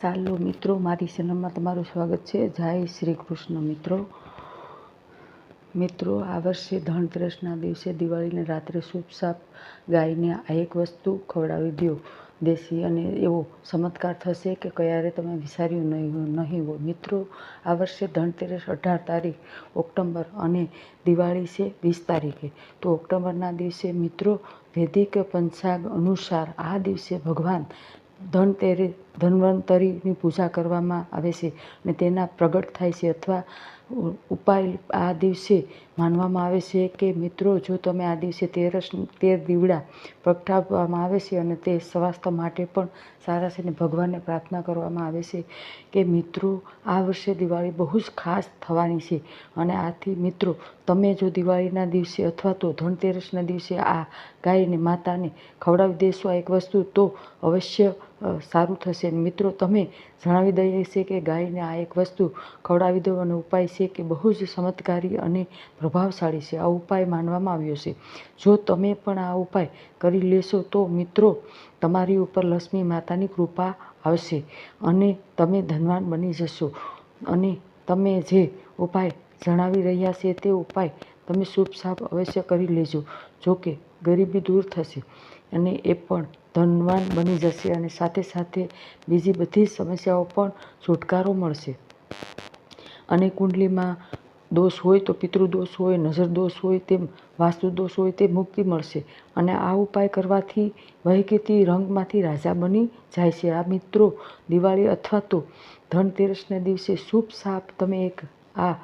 ચાલો મિત્રો, મારી ચેનલમાં તમારું સ્વાગત છે. જય શ્રી કૃષ્ણ મિત્રો. મિત્રો, આ વર્ષે ધનતેરસના દિવસે દિવાળીને રાત્રે શુભ સાપ ગાયને આ એક વસ્તુ ખવડાવી દો દેશી અને એવો ચમત્કાર થશે કે ક્યારે તમે વિચાર્યું નહીં નહીં હોય મિત્રો, આ વર્ષે ધનતેરસ અઢાર તારીખ, ઓક્ટોબર અને દિવાળી છે વીસ તારીખે. તો ઓક્ટોબરના દિવસે મિત્રો, વૈદિક પંચાગ અનુસાર આ દિવસે ભગવાન ધનતેરસ ધન્વંતરીની પૂજા કરવામાં આવે છે અને તેના પ્રગટ થાય છે અથવા ઉપાય આ દિવસે માનવામાં આવે છે કે મિત્રો, જો તમે આ દિવસે તેરસ, તેર દીવડા પ્રગટાવવામાં આવે છે અને તે સ્વાસ્થ્ય માટે પણ સારા છે અને ભગવાનને પ્રાર્થના કરવામાં આવે છે કે મિત્રો, આ વર્ષે દિવાળી બહુ જ ખાસ થવાની છે અને આથી મિત્રો, તમે જો દિવાળીના દિવસે અથવા તો ધનતેરસના દિવસે આ ગાયને, માતાને ખવડાવી દેશો આ એક વસ્તુ, તો અવશ્ય સારું થશે. મિત્રો, તમે જણાવી દઈએ છે કે ગાયને આ એક વસ્તુ ખવડાવી દો અને ઉપાય છે કે બહુ જ ચમત્કારી અને પ્રભાવશાળી છે. આ ઉપાય માનવામાં આવ્યો છે. જો તમે પણ આ ઉપાય કરી લેશો તો મિત્રો, તમારી ઉપર લક્ષ્મી માતાની કૃપા આવશે અને તમે ધનવાન બની જશો. અને તમે જે ઉપાય જણાવી રહ્યા છે તે ઉપાય તમે શુભ સાપ અવશ્ય કરી લેજો જોકે ગરીબી દૂર થશે. અને એ પણ ધનવાન બની જશે અને સાથે સાથે બીજી બધી સમસ્યાઓ પણ છુટકારો મળશે. અને કુંડલીમાં દોષ હોય તો પિતૃદોષ હોય નજર દોષ હોય, તેમ વાસ્તુ દોષ હોય તે મુક્તિ મળશે. અને આ ઉપાય કરવાથી વહેકેતી રંગમાંથી રાજા બની જાય છે. આ મિત્રો, દિવાળી અથવા તો ધનતેરસના દિવસે શુભ સાપ તમે એક, આ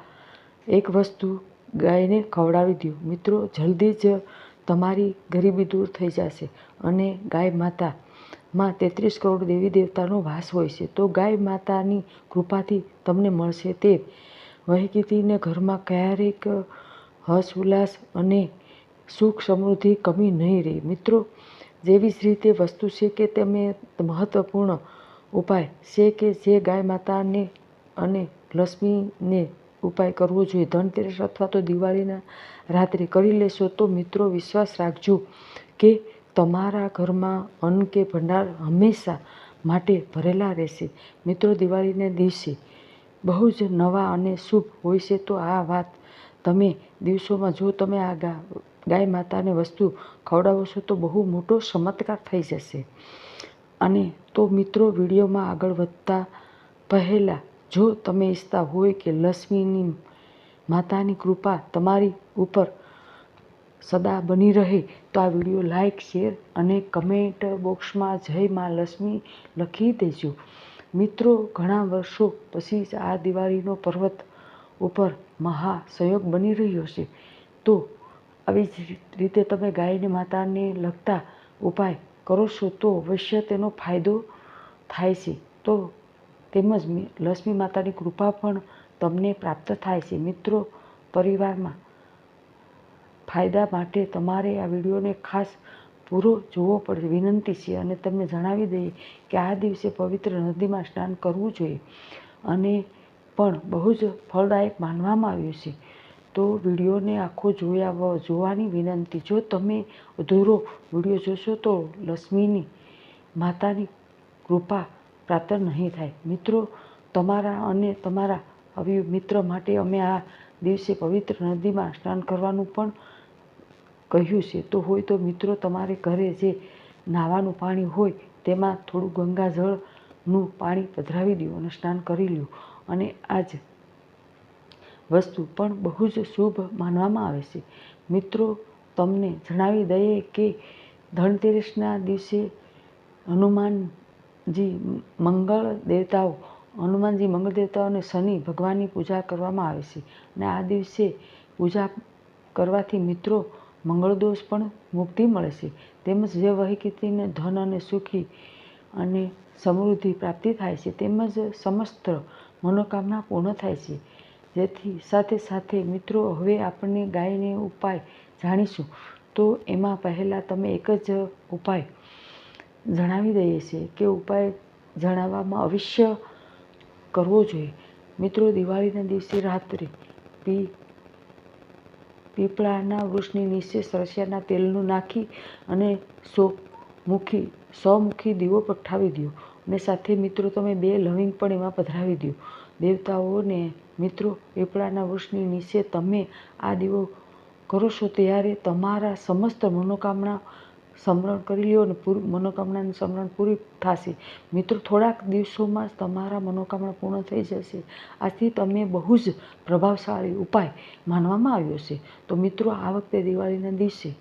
એક વસ્તુ ગાયને ખવડાવી દો મિત્રો, જલ્દી જ તમારી ગરીબી દૂર થઈ જશે. અને ગાય માતા માં તેત્રીસ કરોડ દેવી દેવતાનો વાસ હોય છે. તો ગાય માતાની કૃપાથી તમને મળશે તે. વહીકીતીને ઘરમાં ક્યારેક હર્ષ ઉલ્લાસ અને સુખ સમૃદ્ધિ કમી નહીં રહે. મિત્રો, જેવી જ રીતે વસ્તુ છે કે તમે મહત્ત્વપૂર્ણ ઉપાય છે કે જે ગાય માતાને અને લક્ષ્મીને ઉપાય કરવો જોઈએ. ધનતેરસ અથવા તો દિવાળીના રાત્રે કરી લેશો તો મિત્રો વિશ્વાસ રાખજો કે તમારા ઘરમાં અન્ન કે ભંડાર હંમેશા માટે ભરેલા રહેશે. મિત્રો, દિવાળીના દિવસે બહુ જ નવા અને શુભ હોય છે તો આ વાત તમે દિવસોમાં જો તમે આ ગા, ગાય માતાને વસ્તુ ખવડાવો છો તો બહુ મોટો ચમત્કાર થઈ જશે. અને તો મિત્રો, વિડીયોમાં આગળ વધતા પહેલાં જો તમે ઈચ્છતા હોય કે લક્ષ્મીની માતાની કૃપા તમારી ઉપર સદા બની રહે, તો આ વીડિયો લાઈક, શેર અને કમેન્ટ બોક્સમાં જય મા લક્ષ્મી લખી દેજો. મિત્રો, ઘણા વર્ષો પછી જ આ દિવાળીનો પર્વત ઉપર મહા સંયોગ બની રહ્યો છે. તો આવી જ રીતે તમે ગાયને માતાને લગતા ઉપાય કરો છો, તો અવશ્ય તેનો ફાયદો થાય છે. તો તેમજ લક્ષ્મી માતાની કૃપા પણ તમને પ્રાપ્ત થાય છે. મિત્રો, પરિવારમાં ફાયદા માટે તમારે આ વિડીયોને ખાસ પૂરો જોવો પડશે વિનંતી છે. અને તમને જણાવી દઈએ કે આ દિવસે પવિત્ર નદીમાં સ્નાન કરવું જોઈએ. અને પણ બહુ જ ફળદાયક માનવામાં આવ્યું છે. તો વિડીયોને આખો જોયા જોવાની વિનંતી. જો તમે અધૂરો વીડિયો જોશો તો લક્ષ્મીની માતાની કૃપા પ્રાપ્ત નહીં થાય. મિત્રો, તમારા અને તમારા અવિ મિત્ર માટે અમે આ દિવસે પવિત્ર નદીમાં સ્નાન કરવાનું પણ કહ્યું છે. તો હોય તો મિત્રો, તમારે ઘરે જે નાવાનું પાણી હોય, તેમાં થોડું ગંગાજળનું પાણી પધરાવી દો અને સ્નાન કરી લો અને આ જ વસ્તુ પણ બહુ જ શુભ માનવામાં આવે છે. મિત્રો, તમને જણાવી દઈએ કે ધનતેરસના દિવસે હનુમાનજી મંગળ દેવતાઓ, હનુમાનજી મંગળ દેવતાઓ અને શનિ ભગવાનની પૂજા કરવામાં આવે છે. અને આ દિવસે પૂજા કરવાથી મિત્રો મંગળ દોષ પણ મુક્તિ મળે છે. તેમજ જે વહીકીતીને ધન અને સુખી અને સમૃદ્ધિ પ્રાપ્તિ થાય છે, તેમજ સમસ્ત મનોકામના પૂર્ણ થાય છે. જેથી સાથે સાથે મિત્રો હવે આપણને ગાયને ઉપાય જાણીશું. તો એમાં પહેલાં તમે એક જ ઉપાય જણાવી દઈએ છીએ કે ઉપાય જણાવવામાં અવશ્ય કરવો જોઈએ. મિત્રો, દિવાળીના દિવસે રાત્રે પી, પીપળાના વૃક્ષની નીચે સરસિયાના તેલનું નાખી અને સો મુખી સ્વમુખી દીવો પઠાવી દો. અને સાથે મિત્રો, તમે બે લવિંગ પણ એમાં પધરાવી દો. દેવતાઓને, મિત્રો, પીપળાના વૃક્ષની નીચે તમે આ દીવો કરો છો ત્યારે તમારા સમસ્ત મનોકામના સમરણ કરી લ્યો અને પૂરું મનોકામનાનું સમરણ પૂરી થશે. મિત્રો, થોડાક દિવસોમાં તમારા મનોકામના પૂર્ણ થઈ જશે. આથી તમે બહુ જ પ્રભાવશાળી ઉપાય માનવામાં આવ્યો છે. તો મિત્રો, આ વખતે દિવાળીના દિવસે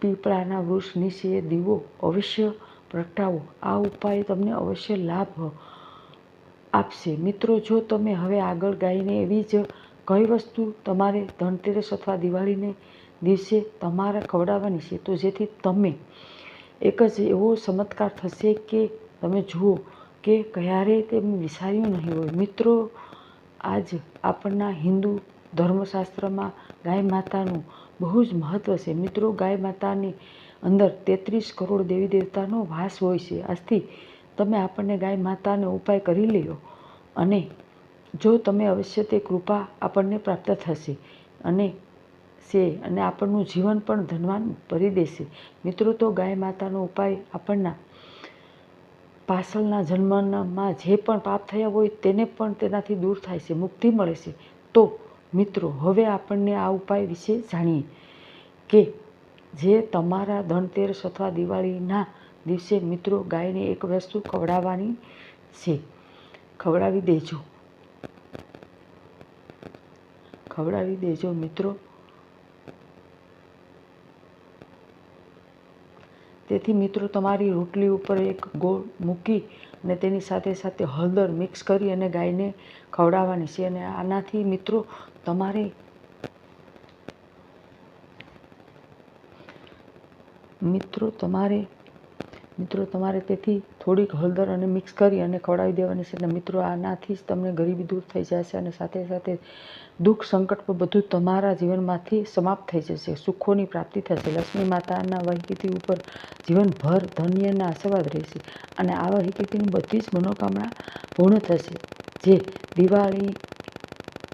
પીપળાના વૃક્ષ નીચે દીવો અવશ્ય પ્રગટાવો. આ ઉપાય તમને અવશ્ય લાભ આપશે. મિત્રો, જો તમે હવે આગળ ગાઈને એવી જ કઈ વસ્તુ તમારે ધનતેરસ અથવા દિવાળીને દિવસે તમારે ખવડાવવાની છે. તો જેથી તમે એક જ એવો ચમત્કાર થશે કે તમે જુઓ કે ક્યારે તેમ વિચાર્યું નહીં હોય. મિત્રો, આજ આપણના હિન્દુ ધર્મશાસ્ત્રમાં ગાય માતાનું બહુ જ મહત્ત્વ છે. મિત્રો, ગાય માતાની અંદર તેત્રીસ કરોડ દેવી દેવતાનો વાસ હોય છે. આજથી તમે આપણને ગાય માતાનો ઉપાય કરી લ્યો અને જો તમે અવશ્ય તે કૃપા આપણને પ્રાપ્ત થશે અને છે અને આપણનું જીવન પણ ધનવાન ભરી દેશે. મિત્રો, તો ગાય માતાનો ઉપાય આપણના પાછળના જન્મમાં જે પણ પાપ થયા હોય તેને પણ તેનાથી દૂર થાય છે, મુક્તિ મળે છે. તો, મિત્રો, હવે આપણને આ ઉપાય વિશે જાણીએ કે જે તમારા ધનતેરસ અથવા દિવાળીના દિવસે મિત્રો ગાયને એક વસ્તુ ખવડાવવાની છે. ખવડાવી દેજો. ખવડાવી દેજો, મિત્રો. તેથી મિત્રો, તમારી રોટલી ઉપર એક ગોળ મૂકી અને તેની સાથે સાથે હળદર મિક્સ કરી અને ગાયને ખવડાવવાની છે. અને આનાથી મિત્રો, તમારે મિત્રો, તમારે મિત્રો, તમારે તેથી થોડીક હળદર અને મિક્સ કરી અને ખવડાવી દેવાની છે. અને મિત્રો, આનાથી જ તમને ગરીબી દૂર થઈ જશે અને સાથે સાથે દુઃખ સંકટ પણ બધું તમારા જીવનમાંથી સમાપ્ત થઈ જશે. સુખોની પ્રાપ્તિ થશે. લક્ષ્મી માતાના વહીકીતી ઉપર જીવનભર ધન્યના આશીર્વાદ રહેશે અને આ વહીકીતીની બધી જ મનોકામના પૂર્ણ થશે. જે દિવાળી,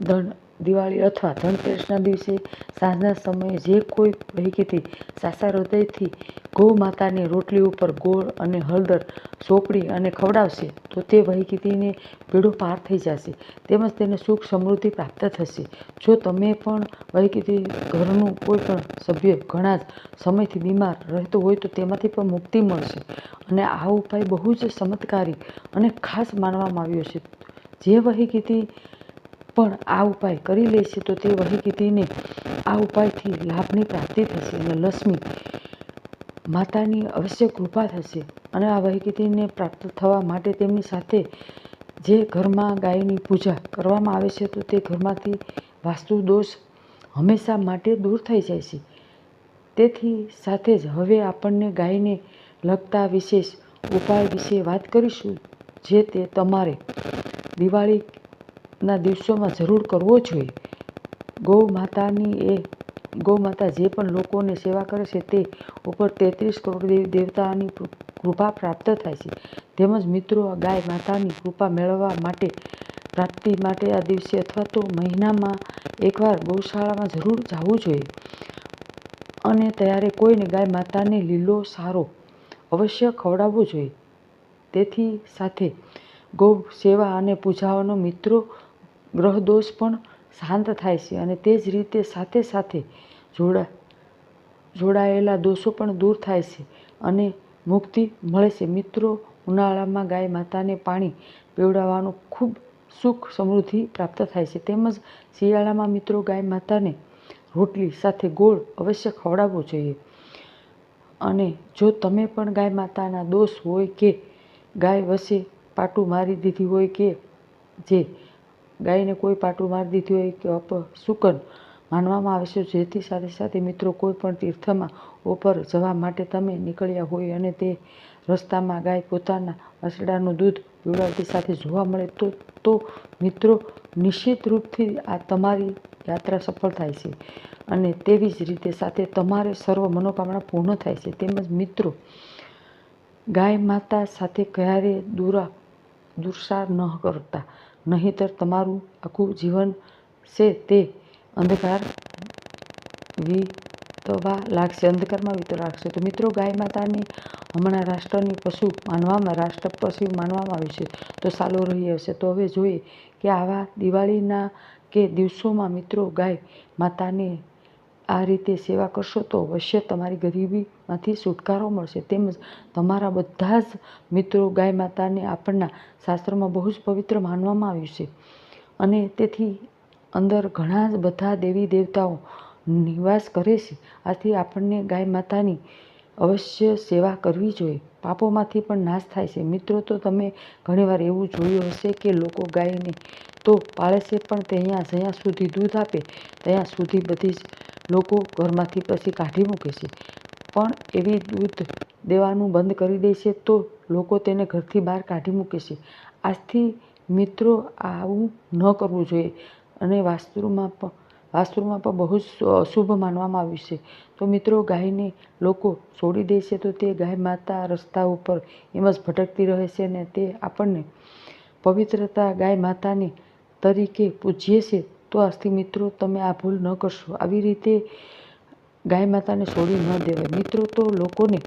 ધન દિવાળી અથવા ધનતેરસના દિવસે સાંજના સમયે જે કોઈ વહીકીથી સાસા હૃદયથી ગૌ માતાની રોટલી ઉપર ગોળ અને હળદર ચોપડી અને ખવડાવશે, તો તે વહીકીતીને બેડો પાર થઈ જશે તેમજ તેને સુખ સમૃદ્ધિ પ્રાપ્ત થશે. જો તમે પણ વહીકીતી ઘરનું કોઈ પણ સભ્ય ઘણા જ સમયથી બીમાર રહેતો હોય તો તેમાંથી પણ મુક્તિ મળશે અને આ ઉપાય બહુ જ ચમત્કારી અને ખાસ માનવામાં આવ્યો છે. જે વહીકીતી પણ આ ઉપાય કરી લેશે તો તે વહીકીતીને આ ઉપાયથી લાભની પ્રાપ્તિ થશે અને લક્ષ્મી માતાની અવશ્ય કૃપા થશે. અને આ વહીકીતીને પ્રાપ્ત થવા માટે તેમની સાથે જે ઘરમાં ગાયની પૂજા કરવામાં આવે છે તો તે ઘરમાંથી વાસ્તુ દોષ હંમેશા માટે દૂર થઈ જાય છે. તેથી સાથે જ હવે આપણને ગાયને લગતા વિશેષ ઉપાય વિશે વાત કરીશું, જે તે તમારે દિવાળીના દિવસોમાં જરૂર કરવો જોઈએ. ગૌ માતાની એ ગૌ માતા જે પણ લોકોને સેવા કરે છે તે ઉપર તેત્રીસ કરોડ દેવી, દેવતાની કૃપા પ્રાપ્ત થાય છે. તેમજ મિત્રો ગાય માતાની કૃપા મેળવવા માટે, પ્રાપ્તિ માટે આ દિવસે અથવા તો મહિનામાં એકવાર ગૌશાળામાં જરૂર જવું જોઈએ. અને ત્યારે કોઈને ગાય માતાને લીલો સારો અવશ્ય ખવડાવવો જોઈએ. તેથી સાથે ગૌ સેવા અને પૂજાઓનો મિત્રો ગ્રહ દોષ પણ શાંત થાય છે અને તે જ રીતે સાથે સાથે જોડા, જોડાયેલા દોષો પણ દૂર થાય છે અને મુક્તિ મળે છે. મિત્રો, ઉનાળામાં ગાય માતાને પાણી પીવડાવવાનું ખૂબ સુખ સમૃદ્ધિ પ્રાપ્ત થાય છે. તેમજ શિયાળામાં મિત્રો, ગાય માતાને રોટલી સાથે ગોળ અવશ્ય ખવડાવવો જોઈએ. અને જો તમે પણ ગાય માતાના દોષ હોય કે ગાય વસે પાટું મારી દીધી હોય કે જે ગાયને કોઈ પાટું મારી દીધું હોય કે અપશુકન માનવામાં આવે છે. જેથી સાથે સાથે મિત્રો કોઈ પણ તીર્થમાં ઉપર જવા માટે તમે નીકળ્યા હોય અને તે રસ્તામાં ગાય પોતાના અસડાનું દૂધ પીવડાવતી સાથે જોવા મળે તો તો મિત્રો નિશ્ચિત રૂપથી આ તમારી યાત્રા સફળ થાય છે અને તેવી જ રીતે સાથે તમારે સર્વ મનોકામના પૂર્ણ થાય છે. તેમજ મિત્રો, ગાય માતા સાથે ક્યારે દુરા, દુરસાર ન કરતા. નહીંતર તમારું આખું જીવન છે તે અંધકાર વીતવા લાગશે. અંધકારમાં વીતવા લાગશે. તો મિત્રો, ગાય માતાને હમણાં રાષ્ટ્રની પશુ માનવામાં રાષ્ટ્ર પશુ માનવામાં આવ્યું છે. તો સાલો રહી હશે. તો હવે જોઈએ કે આવા દિવાળીના કે દિવસોમાં મિત્રો ગાય માતાને આ રીતે સેવા કરશો તો અવશ્ય તમારી ગરીબીમાંથી છુટકારો મળશે. તેમજ તમારા બધા જ મિત્રો ગાય માતાને આપણના શાસ્ત્રોમાં બહુ જ પવિત્ર માનવામાં આવ્યું છે. અને તેથી અંદર ઘણા જ બધા દેવી દેવતાઓ નિવાસ કરે છે. આથી આપણને ગાય માતાની અવશ્ય સેવા કરવી જોઈએ. પાપોમાંથી પણ નાશ થાય છે. મિત્રો, તો તમે ઘણીવાર એવું જોયું હશે કે લોકો ગાયને તો પાળે છે, પણ ત્યાં જ્યાં સુધી દૂધ આપે, ત્યાં સુધી બધી જ લોકો ઘરમાંથી પછી કાઢી મૂકે છે. પણ એવી દૂધ દેવાનું બંધ કરી દે છે તો લોકો તેને ઘરથી બહાર કાઢી મૂકે છે. આજથી મિત્રો આવું ન કરવું જોઈએ અને વાસ્તુમાં પણ વાસ્તુમાં પણ બહુ જ અશુભ માનવામાં આવ્યું છે. તો મિત્રો, ગાયને લોકો છોડી દે છે તો તે ગાય માતા રસ્તા ઉપર એમ જ ભટકતી રહે છે ને તે આપણને પવિત્રતા ગાય માતાની તરીકે પૂજીએ છીએ તો આજથી મિત્રો તમે આ ભૂલ ન કરશો. આવી રીતે ગાય માતાને છોડી ન દેવાય. મિત્રો તો લોકોને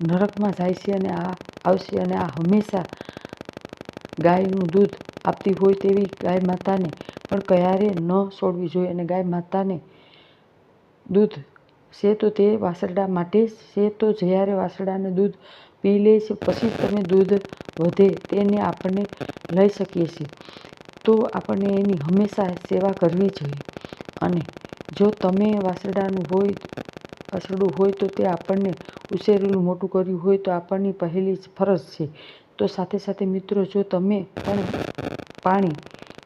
નરકમાં જાય છે અને આ આવશે અને આ હંમેશા ગાયનું દૂધ આપતી હોય તેવી ગાય માતાને પણ ક્યારે ન છોડવી જોઈએ. અને ગાય માતાને દૂધ છે તો તે વાસરડા માટે છે તો જ્યારે વાસરડાને દૂધ પી લે છે, પછી તમે દૂધ વધે તેને આપણને લઈ શકીએ છીએ. તો આપણને એની હંમેશા સેવા કરવી જોઈએ. અને જો તમે વાસરડાનું હોય, વાસરડું હોય તો તે આપણને ઉછેરેલું મોટું કર્યું હોય તો આપણની પહેલી જ ફરજ છે. તો સાથે સાથે મિત્રો, જો તમે પણ પાણી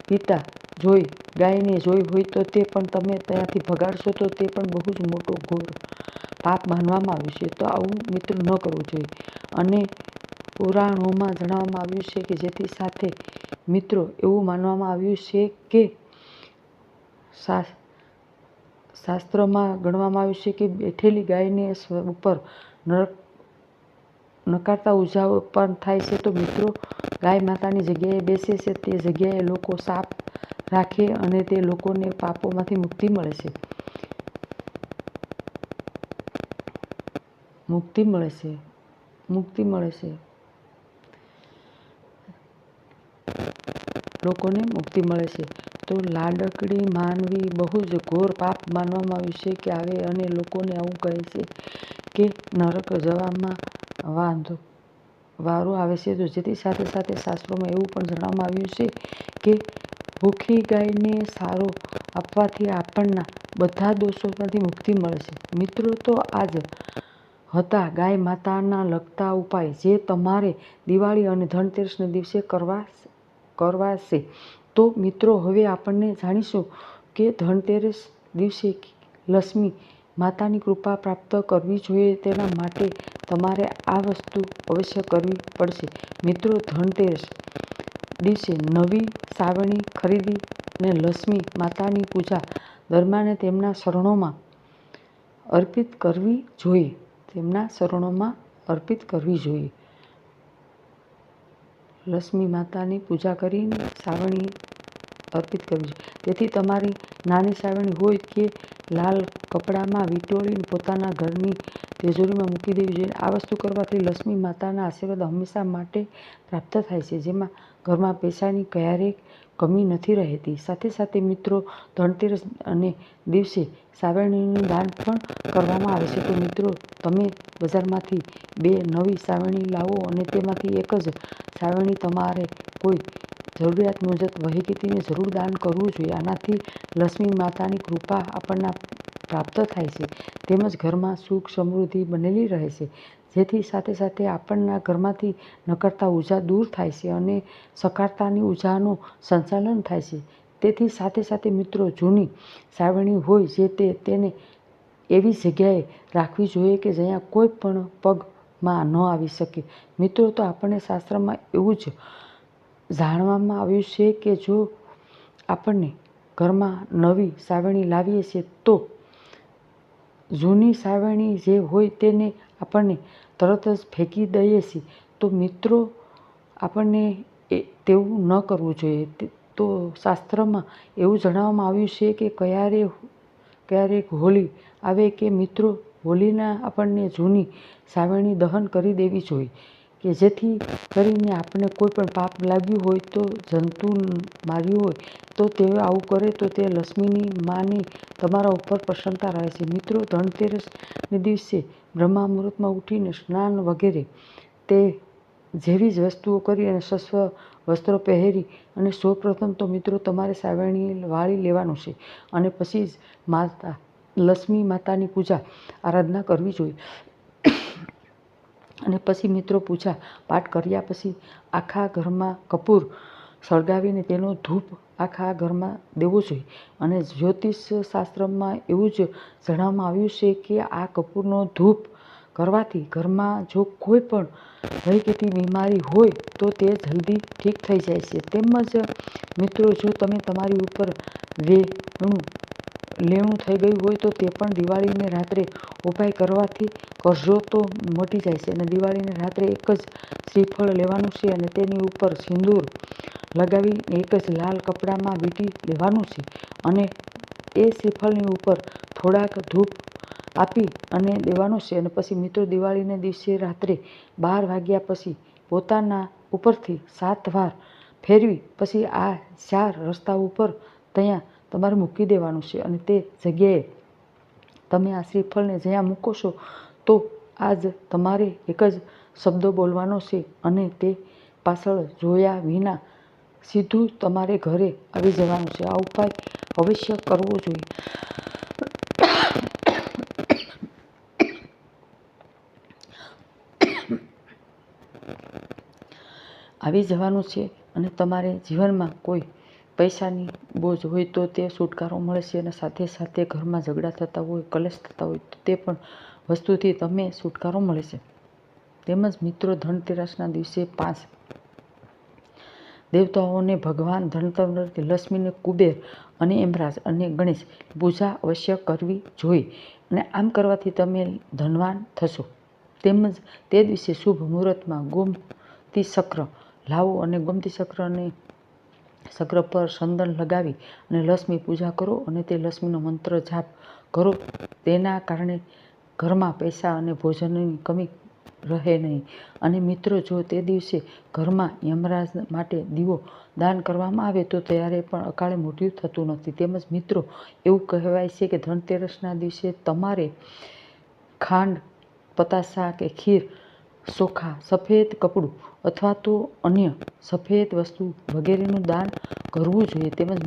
પીતા જોઈ, ગાયને જોઈ હોય તો તે પણ તમે ત્યાંથી ભગાડશો તો તે પણ બહુ જ મોટો ઘોર પાપ માનવામાં આવ્યું છે તો આવું મિત્રો ન કરવું જોઈએ. અને પુરાણોમાં જણાવવામાં આવ્યું છે કે જેથી સાથે મિત્રો એવું માનવામાં આવ્યું છે કે શાસ્ત્રોમાં ગણવામાં આવ્યું છે કે બેઠેલી ગાયને ઉપર નરક, નકારતા ઉજાવ પણ થાય છે. તો મિત્રો, ગાય માતાની જગ્યાએ બેસે છે. તે જગ્યાએ લોકો સાપ રાખે અને તે લોકોને પાપોમાંથી મુક્તિ મળે છે. મુક્તિ મળે છે. મુક્તિ મળે છે. લોકોને મુક્તિ મળે છે. તો લાડકડી માનવી બહુ જ ઘોર પાપ માનવામાં આવ્યું છે કે આવે અને લોકોને આવું કહે છે કે નરક જવામાં વાંધો. વારો આવે છે તો જેથી સાથે સાથે શાસ્ત્રોમાં એવું પણ જણાવવામાં આવ્યું છે કે ભૂખી ગાયને સારો આપવાથી આપણના બધા દોષોમાંથી મુક્તિ મળે છે. મિત્રો તો આજ હતા ગાય માતાના લગતા ઉપાય જે તમારે દિવાળી અને ધનતેરસના દિવસે કરવા કરવાશે તો મિત્રો, હવે આપણને જાણીશું કે ધનતેરસ દિવસે લક્ષ્મી માતાની કૃપા પ્રાપ્ત કરવી જોઈએ તેના માટે તમારે આ વસ્તુ અવશ્ય કરવી પડશે. મિત્રો, ધનતેરસ દિવસે નવી સાવરણી ખરીદી અને લક્ષ્મી માતાની પૂજા દરમિયાન તેમના શરણોમાં અર્પિત કરવી જોઈએ. તેમના શરણોમાં અર્પિત કરવી જોઈએ. લક્ષ્મી માતાની પૂજા કરીને સાવરણી અર્પિત કરવી જોઈએ તેથી તમારી નાની સાવરણી હોય કે લાલ કપડામાં વીંટળીને પોતાના ઘરની તેજોરીમાં મૂકી દેવી જોઈએ. આ વસ્તુ કરવાથી લક્ષ્મી માતાના આશીર્વાદ હંમેશા માટે પ્રાપ્ત થાય છે. જેમાં ઘરમાં પૈસાની ક્યારેય કમી નથી રહેતી. સાથે સાથે મિત્રો ધનતેરસ અને દિવસે સાવરણીનું દાન પણ કરવામાં આવે છે. તો મિત્રો, તમે બજારમાંથી બે નવી સાવરણી લાવો અને તેમાંથી એક જ સાવરણી તમારે કોઈ જરૂરિયાત મુજબ વહીકીતીને જરૂર દાન કરવું જોઈએ. આનાથી લક્ષ્મી માતાની કૃપા આપણને પ્રાપ્ત થાય છે. તેમજ ઘરમાં સુખ સમૃદ્ધિ બનેલી રહે છે. જેથી સાથે સાથે આપણના ઘરમાંથી નકરતા ઊર્જા દૂર થાય છે અને સકારતાની ઉર્જાનું સંચાલન થાય છે. તેથી સાથે સાથે મિત્રો, જૂની સાવરણી હોય જે તે તેને એવી જગ્યાએ રાખવી જોઈએ કે જ્યાં કોઈ પણ પગમાં ન આવી શકે. મિત્રો, તો આપણને શાસ્ત્રમાં એવું જ જાણવામાં આવ્યું છે કે જો આપણને ઘરમાં નવી સાવરણી લાવીએ છીએ, તો જૂની સાવરણી જે હોય તેને આપણને તરત જ ફેંકી દઈએ છીએ. તો મિત્રો, આપણને એ તેવું ન કરવું જોઈએ. તો શાસ્ત્રમાં એવું જણાવવામાં આવ્યું છે કે ક્યારે ક્યારેક હોળી આવે કે મિત્રો હોળીના આપણને જૂની સાવરણી દહન કરી દેવી જોઈએ. કે જેથી કરીને આપણને કોઈ પણ પાપ લાગ્યું હોય તો જંતુ માર્યું હોય, તો તે આવું કરે તો તે લક્ષ્મીની માની તમારા ઉપર પ્રસન્નતા રહે છે. મિત્રો, ધનતેરસને દિવસે બ્રહ્મા મુહૂર્તમાં ઉઠીને સ્નાન વગેરે તે જેવી જ વસ્તુઓ કરી અને સસ્વ વસ્ત્રો પહેરી અને સૌપ્રથમ તો મિત્રો તમારે સાવરણી વાળી લેવાનું છે અને પછી જ માતા, લક્ષ્મી માતાની પૂજા આરાધના કરવી જોઈએ. અને પછી મિત્રો પૂજા પાઠ કર્યા પછી આખા ઘરમાં કપૂર સળગાવીને તેનો ધૂપ આખા ઘરમાં દેવો જોઈએ. અને જ્યોતિષ શાસ્ત્રમાં એવું જ જણાવવામાં આવ્યું છે કે આ કપૂરનો ધૂપ કરવાથી ઘરમાં જો કોઈ પણ ભયકેતી બીમારી હોય તો તે જલ્દી ઠીક થઈ જાય છે. તેમજ મિત્રો, જો તમે તમારી ઉપર વેણું લેણું થઈ ગયું હોય તો તે પણ દિવાળીને રાત્રે ઉપાય કરવાથી કરજો તો મટી જાય છે. અને દિવાળીને રાત્રે એક જ શ્રીફળ લેવાનું છે અને તેની ઉપર સિંદૂર લગાવી એક જ લાલ કપડામાં વીંટી લેવાનું છે. અને એ શ્રીફળની ઉપર થોડાક ધૂપ આપી અને દેવાનું છે. અને પછી મિત્રો, દિવાળીના દિવસે રાત્રે બાર વાગ્યા પછી પોતાના ઉપરથી સાત વાર ફેરવી, પછી આ ચાર રસ્તા ઉપર ત્યાં તમારે મૂકી દેવાનું છે અને તે જગ્યાએ તમે આ શ્રીફળને જ્યાં મૂકો છો, તો આજ તમારે એક જ શબ્દો બોલવાનો છે અને તે પાછળ જોયા વિના સીધું તમારે ઘરે આવી જવાનું છે. આ ઉપાય અવશ્ય કરવો જોઈએ. આવી જવાનું છે અને તમારે જીવનમાં કોઈ પૈસાની બોજ હોય તો તે છુટકારો મળે છે અને સાથે સાથે ઘરમાં ઝઘડા થતા હોય, કલેશ થતા હોય તો તે પણ વસ્તુથી તમે છુટકારો મળે છે. તેમજ મિત્રો, ધનતેરસના દિવસે પાંચ દેવતાઓને ભગવાન ધનવંતરિ લક્ષ્મીને કુબેર અને એમરાજ અને ગણેશ પૂજા અવશ્ય કરવી જોઈએ અને આમ કરવાથી તમે ધનવાન થશો. તેમજ તે દિવસે શુભ મુહૂર્તમાં ગોમતી ચક્ર લાવો અને ગોમતી ચક્રને ચક્ર પર ચંદન લગાવી અને લક્ષ્મી પૂજા કરો અને તે લક્ષ્મીનો મંત્ર જાપ કરો. તેના કારણે ઘરમાં પૈસા અને ભોજનની કમી રહે નહીં. અને મિત્રો, જો તે દિવસે ઘરમાં યમરાજ માટે દીવો દાન કરવામાં આવે તો ત્યારે પણ અકાળે મૃત્યુ થતું નથી. તેમજ મિત્રો, એવું કહેવાય છે કે ધનતેરસના દિવસે તમારે ખાંડ, પતાસા કે ખીર ચોખા સફેદ કપડું અથવા તો અન્ય સફેદ વસ્તુ વગેરેનું દાન કરવું જોઈએ તેમજ